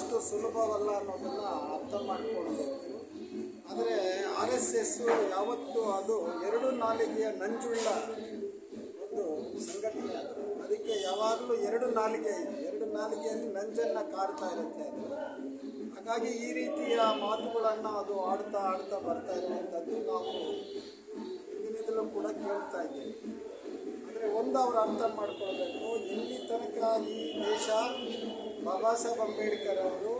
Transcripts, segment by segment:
ಅಷ್ಟು ಸುಲಭವಲ್ಲ ಅನ್ನೋದನ್ನ ಅರ್ಥ ಮಾಡಿಕೊಳ್ಬೇಕು ಆದರೆ ಆರ್ ಎಸ್ ಎಸ್ ಯಾವತ್ತು ಅದು ಎರಡು ನಾಲಿಗೆಯ ನಂಜುಳ್ಳ ಒಂದು ಸಂಘಟನೆ ಅದಕ್ಕೆ ಯಾವಾಗಲೂ ಎರಡು ನಾಲಿಗೆ ಇದೆ. ಎರಡು ನಾಲಿಗೆಯಲ್ಲಿ ನಂಜನ್ನ ಕಾಡ್ತಾ ಇರುತ್ತೆ ಹಾಗಾಗಿ ಈ ರೀತಿಯ ಮಾತುಗಳನ್ನು ಅದು ಆಡ್ತಾ ಆಡ್ತಾ ಬರ್ತಾ ಇರುವಂಥದ್ದು ನಾವು ಹಿಂದಿನಿಂದಲೂ ಕೂಡ ಕೇಳ್ತಾ ಇದ್ದೀವಿ. ಅಂದರೆ ಒಂದು ಅವರು ಅರ್ಥ ಮಾಡ್ಕೊಳ್ಬೇಕು, ಎಲ್ಲಿ ತನಕ ಈ ದೇಶ ಬಾಬಾ ಸಾಹೇಬ್ ಅಂಬೇಡ್ಕರ್ ಅವರು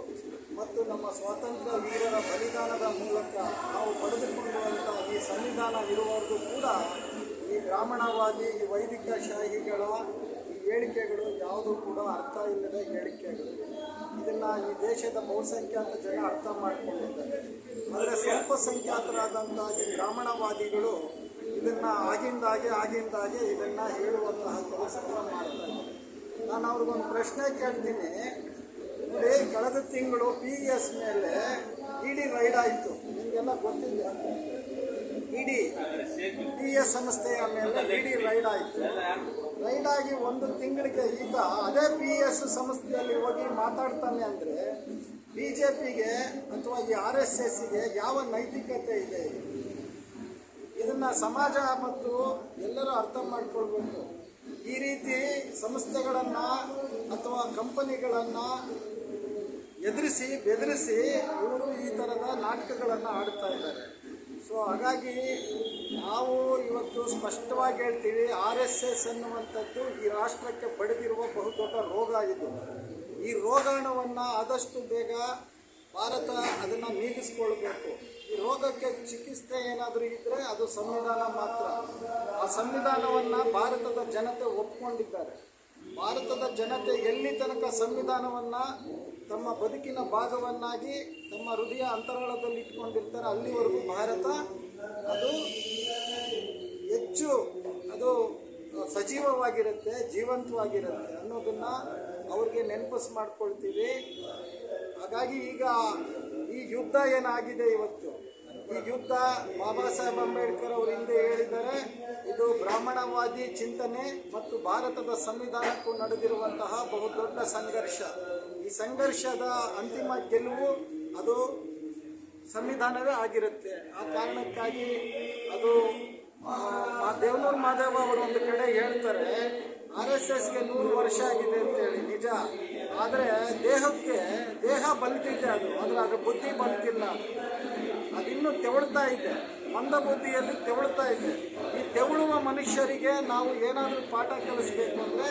ಮತ್ತು ನಮ್ಮ ಸ್ವಾತಂತ್ರ್ಯ ವೀರರ ಬಲಿದಾನದ ಮೂಲಕ ನಾವು ಪಡೆದುಕೊಳ್ಳುವಂಥ ಈ ಸಂವಿಧಾನ ಇರುವವರೆಗೂ ಕೂಡ ಈ ಬ್ರಾಹ್ಮಣವಾದಿ, ಈ ವೈದಿಕ ಶಾಹಿಗಳ, ಈ ಹೇಳಿಕೆಗಳು ಯಾವುದೂ ಕೂಡ ಅರ್ಥ ಇಲ್ಲದ ಹೇಳಿಕೆಗಳು. ಇದನ್ನು ಈ ದೇಶದ ಬಹುಸಂಖ್ಯಾತ ಜನ ಅರ್ಥ ಮಾಡಿಕೊಂಡಿದ್ದಾರೆ. ಆದರೆ ಸ್ವಲ್ಪ ಸಂಖ್ಯಾತರಾದಂಥ ಈ ಬ್ರಾಹ್ಮಣವಾದಿಗಳು ಇದನ್ನ ಆಗಿಂದಾಗೆ ಆಗಿಂದಾಗೆ ಇದನ್ನ ಹೇಳುವಂತಹ ಕೆಲಸವನ್ನು ಮಾಡ್ತಾ ಇದ್ದಾರೆ. ನಾನು ಅವ್ರಿಗೊಂದು ಪ್ರಶ್ನೆ ಕೇಳ್ತೀನಿ. ನೋಡಿ, ಕಳೆದ ತಿಂಗಳು ಪಿ ಎಸ್ ಮೇಲೆ ಇಡಿ ರೈಡ್ ಆಯಿತು. ನಿಮಗೆಲ್ಲ ಗೊತ್ತಿದೆ. ಇಡಿ ಪಿ ಎಸ್ ಸಂಸ್ಥೆಯ ಮೇಲೆ ಇಡಿ ರೈಡ್ ಆಯಿತು. ರೈಡ್ ಆಗಿ ಒಂದು ತಿಂಗಳಿಗೆ ಈಗ ಅದೇ ಪಿ ಎಸ್ ಸಂಸ್ಥೆಯಲ್ಲಿ ಹೋಗಿ ಮಾತಾಡ್ತಾನೆ ಅಂದರೆ ಬಿ ಜೆ ಪಿಗೆ ಅಥವಾ ಈ ಆರ್ ಎಸ್ ಎಸ್ಗೆ ಯಾವ ನೈತಿಕತೆ ಇದೆ? ಇದನ್ನು ಸಮಾಜ ಮತ್ತು ಎಲ್ಲರೂ ಅರ್ಥ ಮಾಡ್ಕೊಳ್ಬೇಕು. ಈ ರೀತಿ ಸಂಸ್ಥೆಗಳನ್ನು ಅಥವಾ ಕಂಪನಿಗಳನ್ನು ಎದುರಿಸಿ, ಬೆದರಿಸಿ ಇವರು ಈ ಥರದ ನಾಟಕಗಳನ್ನು ಆಡ್ತಾ ಇದ್ದಾರೆ. ಸೊ ಹಾಗಾಗಿ ನಾವು ಇವತ್ತು ಸ್ಪಷ್ಟವಾಗಿ ಹೇಳ್ತೀವಿ, ಆರ್ ಎಸ್ ಎಸ್ ಅನ್ನುವಂಥದ್ದು ಈ ರಾಷ್ಟ್ರಕ್ಕೆ ಪಡೆದಿರುವ ಬಹುದೊಡ್ಡ ರೋಗ ಇದು. ಈ ರೋಗಾಣವನ್ನು ಆದಷ್ಟು ಬೇಗ ಭಾರತ ಅದನ್ನು ನೀಗಿಸ್ಕೊಳ್ಬೇಕು ಈ ರೋಗಕ್ಕೆ ಚಿಕಿತ್ಸೆ ಏನಾದರೂ ಇದ್ದರೆ ಅದು ಸಂವಿಧಾನ ಮಾತ್ರ. ಆ ಸಂವಿಧಾನವನ್ನು ಭಾರತದ ಜನತೆ ಒಪ್ಕೊಂಡಿದ್ದಾರೆ. ಭಾರತದ ಜನತೆ ಎಲ್ಲಿ ತನಕ ಸಂವಿಧಾನವನ್ನು ತಮ್ಮ ಬದುಕಿನ ಭಾಗವನ್ನಾಗಿ ತಮ್ಮ ಹೃದಯ ಅಂತರಾಳದಲ್ಲಿ ಇಟ್ಕೊಂಡಿರ್ತಾರೆ, ಅಲ್ಲಿವರೆಗೂ ಭಾರತ ಅದು ಹೆಚ್ಚು ಅದು ಸಜೀವವಾಗಿರುತ್ತೆ, ಜೀವಂತವಾಗಿರುತ್ತೆ ಅನ್ನೋದನ್ನು ಅವ್ರಿಗೆ ನೆನಪಿಸ್ ಮಾಡ್ಕೊಳ್ತೀವಿ. ಹಾಗಾಗಿ ಈಗ ಈ ಯುದ್ಧ ಏನಾಗಿದೆ ಇವತ್ತು? ಈ ಯುದ್ಧ ಬಾಬಾ ಸಾಹೇಬ್ ಅಂಬೇಡ್ಕರ್ ಅವರು ಹಿಂದೆ ಹೇಳಿದ್ದಾರೆ, ಇದು ಬ್ರಾಹ್ಮಣವಾದಿ ಚಿಂತನೆ ಮತ್ತು ಭಾರತದ ಸಂವಿಧಾನಕ್ಕೂ ನಡೆದಿರುವಂತಹ ಬಹುದೊಡ್ಡ ಸಂಘರ್ಷ. ಈ ಸಂಘರ್ಷದ ಅಂತಿಮ ಗೆಲುವು ಅದು ಸಂವಿಧಾನವೇ ಆಗಿರುತ್ತೆ. ಆ ಕಾರಣಕ್ಕಾಗಿ ಅದು ದೇವನೂರು ಮಾದೇವ ಅವರು ಒಂದು ಕಡೆ ಹೇಳ್ತಾರೆ, ಆರ್ ಎಸ್ ಎಸ್ಗೆ ನೂರು ವರ್ಷ ಆಗಿದೆ ಅಂತೇಳಿ ನಿಜ. ಆದರೆ ದೇಹಕ್ಕೆ ದೇಹ ಬಲ್ತಿದೆ ಅದು. ಆದರೆ ಅದರ ಬುದ್ಧಿ ಬಲ್ತಿಲ್ಲ ಅದಿನ್ನೂ ತೆವಳ್ತಾ ಇದೆ. ಮಂದ ಬುದ್ಧಿಯಲ್ಲಿ ತೆವಳ್ತಾ ಇದೆ. ಈ ತೆವಳುವ ಮನುಷ್ಯರಿಗೆ ನಾವು ಏನಾದರೂ ಪಾಠ ಕಲಿಸ್ಬೇಕು ಅಂದರೆ